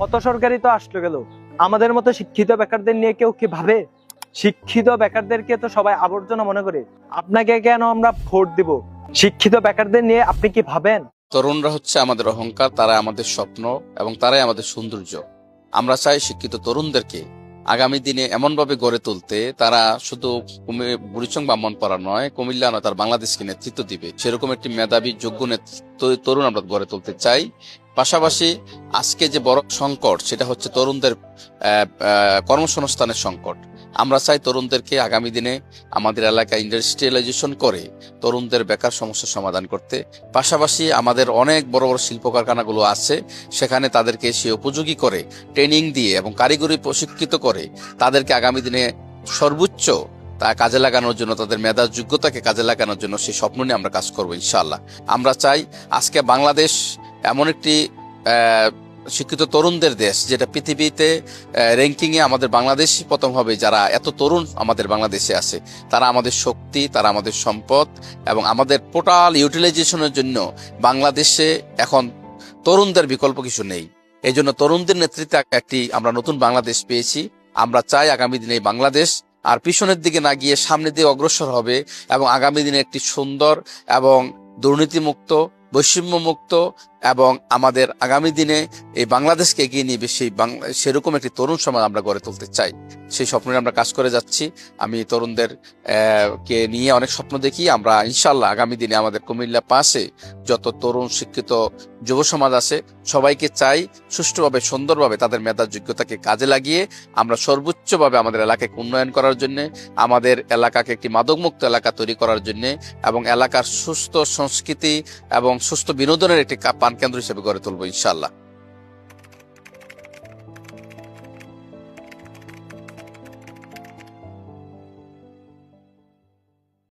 কত সরকারি তো আসলো গেল। আমাদের মতো শিক্ষিত বেকারদের নিয়ে কেউ কি ভাবে? শিক্ষিত বেকারদেরকে তো সবাই আবর্জনা মনে করে। আপনাকে কেন আমরা ভোট দিব? শিক্ষিত বেকারদের নিয়ে আপনি কি ভাবেন? তরুণরা হচ্ছে আমাদের অহংকার তারা আমাদের স্বপ্ন এবং তারাই আমাদের সৌন্দর্য। আমরা চাই শিক্ষিত তরুণদেরকে আগামী দিনে এমনভাবে গড়ে তুলতে তারা শুধু বুড়িচং ব্রাহ্মণপাড়া নয়, কুমিল্লা নয়, তার বাংলাদেশকে নেতৃত্ব দিবে। সেরকম একটি মেধাবী, যোগ্য নেতৃত্ব তরুণ আমরা গড়ে তুলতে চাই। পাশাপাশি আজকে যে বড় সংকট, সেটা হচ্ছে তরুণদের কর্মসংস্থানের সংকট। আমরা চাই তরুণদেরকে আগামী দিনে আমাদের এলাকায় ইন্ডাস্ট্রিয়ালাইজেশন করে তরুণদের বেকার সমস্যার সমাধান করতে। পাশাপাশি আমাদের অনেক বড় বড় শিল্প কারখানাগুলো আছে, সেখানে তাদেরকে সে উপযোগী করে ট্রেনিং দিয়ে এবং কারিগরি প্রশিক্ষিত করে তাদেরকে আগামী দিনে সর্বোচ্চ তা কাজে লাগানোর জন্য, তাদের মেধা যোগ্যতাকে কাজে লাগানোর জন্য সেই স্বপ্ন নিয়ে আমরা কাজ করব ইনশাআল্লাহ। আমরা চাই আজকে বাংলাদেশ এমন একটি শিক্ষিত তরুণদের দেশ, যেটা পৃথিবীতে র্যাঙ্কিং এ আমাদের বাংলাদেশ প্রথম হবে, যারা এত তরুণ আমাদের বাংলাদেশে আছে। তারা আমাদের শক্তি, তারা আমাদের সম্পদ এবং আমাদের টোটাল ইউটিলাইজেশনের জন্য বাংলাদেশে এখন তরুণদের বিকল্প কিছু নেই। এই জন্য তরুণদের নেতৃত্বে একটি আমরা নতুন বাংলাদেশ পেয়েছি। আমরা চাই আগামী দিনে বাংলাদেশ আর পিছনের দিকে না গিয়ে সামনে দিয়ে অগ্রসর হবে এবং আগামী দিনে একটি সুন্দর এবং দুর্নীতিমুক্ত, বৈষম্যমুক্ত এবং আমাদের আগামী দিনে এই বাংলাদেশকে এগিয়ে নিয়ে সেই সেরকম একটি তরুণ সমাজ আমরা গড়ে তুলতে চাই। সেই স্বপ্ন আমরা কাজ করে যাচ্ছি। আমি তরুণদের কে নিয়ে অনেক স্বপ্ন দেখি। আমরা ইনশাল্লাহ আগামী দিনে আমাদের কুমিল্লা পাশে যত তরুণ, শিক্ষিত, যুব সমাজ আছে, সবাইকে চাই সুষ্ঠুভাবে, সুন্দরভাবে তাদের মেধার যোগ্যতাকে কাজে লাগিয়ে আমরা সর্বোচ্চভাবে আমাদের এলাকাকে উন্নয়ন করার জন্য, আমাদের এলাকাকে একটি মাদকমুক্ত এলাকা তৈরি করার জন্য এবং এলাকার সুস্থ সংস্কৃতি এবং সুস্থ বিনোদনের একটি কা- প্রাণকেন্দ্র হিসেবে গড়ে তুলবো ইনশাল্লাহ